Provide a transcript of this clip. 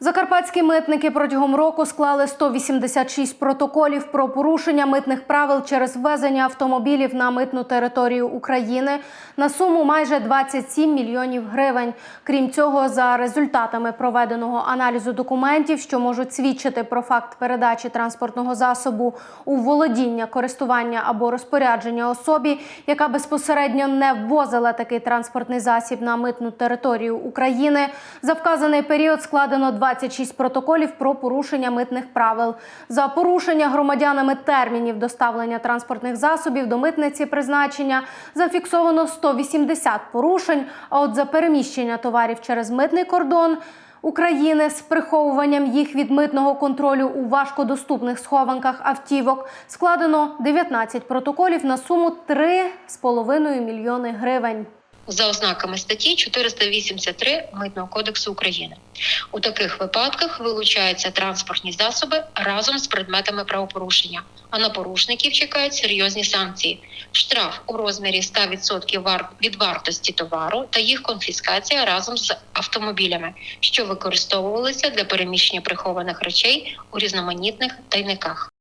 Закарпатські митники протягом року склали 186 протоколів про порушення митних правил через ввезення автомобілів на митну територію України на суму майже 27 мільйонів гривень. Крім цього, за результатами проведеного аналізу документів, що можуть свідчити про факт передачі транспортного засобу у володіння, користування або розпорядження особі, яка безпосередньо не ввозила такий транспортний засіб на митну територію України, за вказаний період складено 26 протоколів про порушення митних правил. За порушення громадянами термінів доставлення транспортних засобів до митниці призначення зафіксовано 180 порушень. А от за переміщення товарів через митний кордон України з приховуванням їх від митного контролю у важкодоступних схованках автівок складено 19 протоколів на суму 3,5 мільйони гривень. За ознаками статті 483 Митного кодексу України. У таких випадках вилучаються транспортні засоби разом з предметами правопорушення, а на порушників чекають серйозні санкції: штраф у розмірі 100% вар- від вартості товару та їх конфіскація разом з автомобілями, що використовувалися для переміщення прихованих речей у різноманітних тайниках.